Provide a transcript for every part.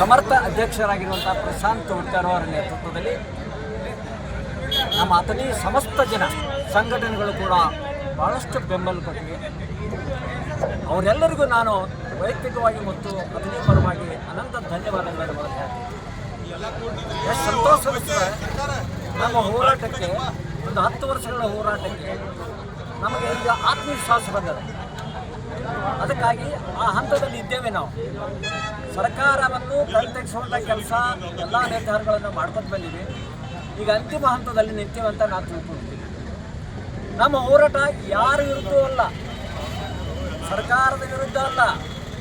ಸಮರ್ಥ ಅಧ್ಯಕ್ಷರಾಗಿರುವಂಥ ಪ್ರಶಾಂತ್ ಅವರ ನೇತೃತ್ವದಲ್ಲಿ ನಮ್ಮ ಅತನಿ ಸಮಸ್ತ ಜನ ಸಂಘಟನೆಗಳು ಕೂಡ ಭಾಳಷ್ಟು ಬೆಂಬಲ ಕೊಟ್ಟಿವೆ. ಅವರೆಲ್ಲರಿಗೂ ನಾನು ವೈಯಕ್ತಿಕವಾಗಿ ಮತ್ತು ಅತನಿ ಪರವಾಗಿ ಅನಂತ ಧನ್ಯವಾದಗಳನ್ನು ಹೇಳ್ತೀನಿ ಎಷ್ಟು ಸಂತೋಷದ ವಿಷಯ ನಮ್ಮ ಹೋರಾಟಕ್ಕೆ ಒಂದು ಹತ್ತು ವರ್ಷಗಳ ಹೋರಾಟಕ್ಕೆ ನಮಗೆ ಈಗ ಆತ್ಮವಿಶ್ವಾಸ ಬಂದಿದೆ. ಅದಕ್ಕಾಗಿ ಆ ಹಂತದಲ್ಲಿ ಇದ್ದೇವೆ ನಾವು. ಸರ್ಕಾರವನ್ನು ಕಣ್ತೆಗಿಸುವಂಥ ಕೆಲಸ ಎಲ್ಲ ನಿರ್ಧಾರಗಳನ್ನು ಮಾಡ್ಕೊಂಡು ಬಂದಿವೆ ಈಗ ಅಂತಿಮ ಹಂತದಲ್ಲಿ ನಿಂತೀವಿ ಅಂತ ನಾನು ತಿಳ್ಕೊಳ್ತೀವಿ ನಮ್ಮ ಹೋರಾಟ ಯಾರ ವಿರುದ್ಧವೂ ಅಲ್ಲ. ಸರ್ಕಾರದ ವಿರುದ್ಧ ಅಲ್ಲ,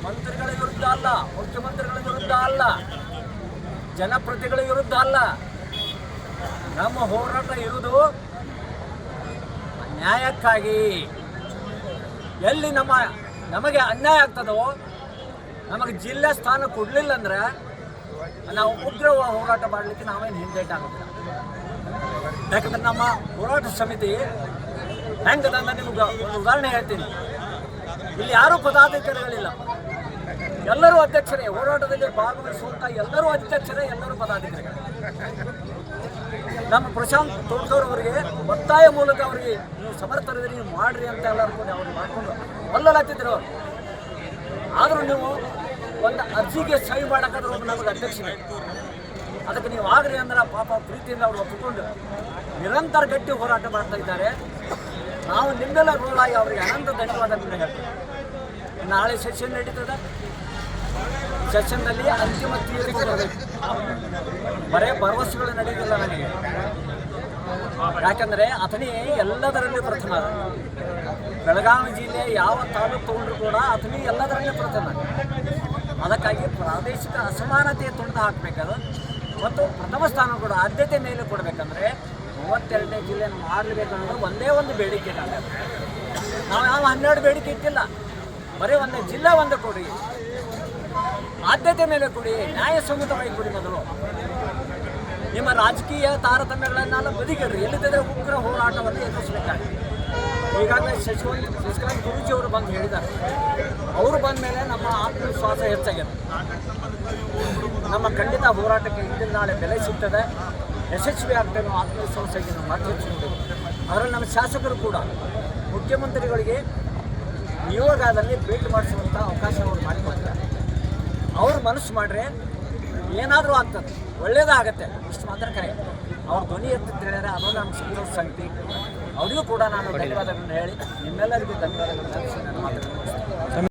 ಮಂತ್ರಿಗಳ ವಿರುದ್ಧ ಅಲ್ಲ, ಮುಖ್ಯಮಂತ್ರಿಗಳ ವಿರುದ್ಧ ಅಲ್ಲ ಜನಪ್ರತಿಗಳ ವಿರುದ್ಧ ಅಲ್ಲ. ನಮ್ಮ ಹೋರಾಟ ಇರುವುದು ನ್ಯಾಯಕ್ಕಾಗಿ. ಎಲ್ಲಿ ನಮ್ಮ ನಮಗೆ ಅನ್ಯಾಯ ಆಗ್ತದೋ, ನಮಗೆ ಜಿಲ್ಲಾ ಸ್ಥಾನ ಕೊಡಲಿಲ್ಲ ಅಂದ್ರೆ ನಾವು ಉಗ್ರ ಹೋರಾಟ ಮಾಡಲಿಕ್ಕೆ ನಾವೇನು ಹಿಂದೇಟಾಗೋದಿಲ್ಲ ಯಾಕಂದ್ರೆ ನಮ್ಮ ಹೋರಾಟ ಸಮಿತಿ ಹೆಂಗದ ಅಂತ ನಿಮ್ಗೆ ಉದಾಹರಣೆ ಹೇಳ್ತೀನಿ. ಇಲ್ಲಿ ಯಾರೂ ಪದಾಧಿಕಾರಿಗಳಿಲ್ಲ. ಎಲ್ಲರೂ ಅಧ್ಯಕ್ಷರೇ, ಹೋರಾಟದಲ್ಲಿ ಭಾಗವಹಿಸುವಂಥ ಎಲ್ಲರೂ ಅಧ್ಯಕ್ಷರೇ, ಎಲ್ಲರೂ ಪದಾಧಿಕಾರಿಗಳು. ನಮ್ಮ ಪ್ರಶಾಂತ್ ತೋಟದವ್ರು ಅವರಿಗೆ ಒತ್ತಾಯ ಮೂಲಕ ಅವರಿಗೆ ನೀವು ಸಮರ್ಥರಿದ್ರೆ, ನೀವು ಮಾಡ್ರಿ ಅಂತ ಎಲ್ಲರೂ ಕೂಡ ಅವ್ರು ಮಾಡಿಕೊಂಡು ಒಲ್ಲಲಾಗ್ತಿದ್ರು. ಆದರೂ ನೀವು ಒಂದು ಅರ್ಜಿಗೆ ಸಹಿ ಮಾಡೋಕ್ಕಾದ್ರೂ ನಮಗೆ ಅಧ್ಯಕ್ಷನೇ ಅದಕ್ಕೆ ನೀವು ಆಗ್ರಿ ಅಂದ್ರೆ ಪಾಪ ಪ್ರೀತಿಯಿಂದ ಅವರು ಒಪ್ಪಿಕೊಂಡು ನಿರಂತರ ಗಟ್ಟಿ ಹೋರಾಟ ಮಾಡ್ತಾ ಇದ್ದಾರೆ. ನಾವು ನಿಮ್ಮೆಲ್ಲ ರೋಲಾಗಿ ಅವರಿಗೆ ಅನಂತ ಧನ್ಯವಾದ ನಾಳೆ ಸೆಷನ್ ನಡೀತದೆ. ಸೆಷನ್ನಲ್ಲಿ ಅಂತಿಮ ತೀರ್ಪು ಬರಬೇಕು ಬರೇ ಭರವಸೆಗಳು ನಡೆಯೋದಿಲ್ಲ ನನಗೆ. ಯಾಕಂದರೆ ಅಥಣಿ ಎಲ್ಲದರಲ್ಲಿ ಪ್ರಥಮ. ಬೆಳಗಾವಿ ಜಿಲ್ಲೆ ಯಾವ ತಾಲೂಕು ತಗೊಂಡ್ರು ಕೂಡ ಅಥಣಿ ಎಲ್ಲದರಲ್ಲಿ ಪ್ರಥಮ. ಅದಕ್ಕಾಗಿ ಪ್ರಾದೇಶಿಕ ಅಸಮಾನತೆ ತುಳಿದು ಹಾಕಬೇಕಾದ್ರೆ ಮತ್ತು ಪ್ರಥಮ ಸ್ಥಾನ ಕೂಡ ಆದ್ಯತೆ ಮೇಲೆ ಕೊಡಬೇಕಂದ್ರೆ ಮೂವತ್ತೆರಡನೇ ಜಿಲ್ಲೆ ಮಾಡಬೇಕನ್ನೋದು ಒಂದೇ ಒಂದು ಬೇಡಿಕೆ ನಾವು ಯಾವ ಹನ್ನೆರಡು ಬೇಡಿಕೆ ಇಟ್ಟಿಲ್ಲ. ಬರೀ ಒಂದೇ ಜಿಲ್ಲೆ ಒಂದು ಕೊಡಿ. ಆದ್ಯತೆ ಮೇಲೆ ಕೊಡಿ ನ್ಯಾಯಸಮ್ಮತವಾಗಿ ಕೊಡಿ ಮೊದಲು. ನಿಮ್ಮ ರಾಜಕೀಯ ತಾರತಮ್ಯಗಳನ್ನೆಲ್ಲ ಬದಿಗಿಡ್ರಿ ಎಲ್ಲಿದ್ದರೆ ಉಗ್ರ ಹೋರಾಟವನ್ನು ಎದುರಿಸಬೇಕಾಗಿದೆ ಈಗಾಗಲೇ ಶಶಿಕಾಂತ್ ಶಶಿಕಾಂತ್ ಗುರೂಜಿ ಅವರು ಬಂದು ಹೇಳಿದ್ದಾರೆ. ಅವರು ಬಂದ ಮೇಲೆ ನಮ್ಮ ಆತ್ಮವಿಶ್ವಾಸ ಹೆಚ್ಚಾಗಿದೆ. ನಮ್ಮ ಖಂಡಿತ ಹೋರಾಟಕ್ಕೆ ಇಂದಿನ ನಾಳೆ ಬೆಲೆ ಸಿಗ್ತದೆ. ಯಶಸ್ವಿ ಆಗ್ತೇನೋ ಅನ್ನೋ ಆತ್ಮವಿಶ್ವಾಸ ಇದೆ ನಮ್ಮ ಮಾತು ಹೆಚ್ಚಿಕೊಂಡು ಅದರಲ್ಲಿ ನಮ್ಮ ಶಾಸಕರು ಕೂಡ ಮುಖ್ಯಮಂತ್ರಿಗಳಿಗೆ ನಿಯೋಗದಲ್ಲಿ ಭೇಟಿ ಮಾಡಿಸುವಂಥ ಅವಕಾಶ ಅವರು ಮಾಡಿಕೊಡ್ತಾರೆ ಅವ್ರು ಮನಸ್ಸು ಮಾಡ್ರೆ ಏನಾದರೂ ಆಗ್ತದೆ. ಒಳ್ಳೇದಾಗತ್ತೆ. ಇಷ್ಟು ಮಾತ್ರ ಕರೆ. ಅವ್ರ ಧ್ವನಿ ಎತ್ತಿದ್ದು ಹೇಳಿದ್ರೆ ಅದು ನಮ್ಮ ಸಂತೋಷ ಸಂಗತಿ. ಅವರಿಗೂ ಕೂಡ ನಾನು ಧನ್ಯವಾದಗಳನ್ನು ಹೇಳಿ ನಿಮ್ಮೆಲ್ಲರಿಗೂ ಧನ್ಯವಾದಗಳನ್ನು ನನ್ನ ಮಾತನ್ನು.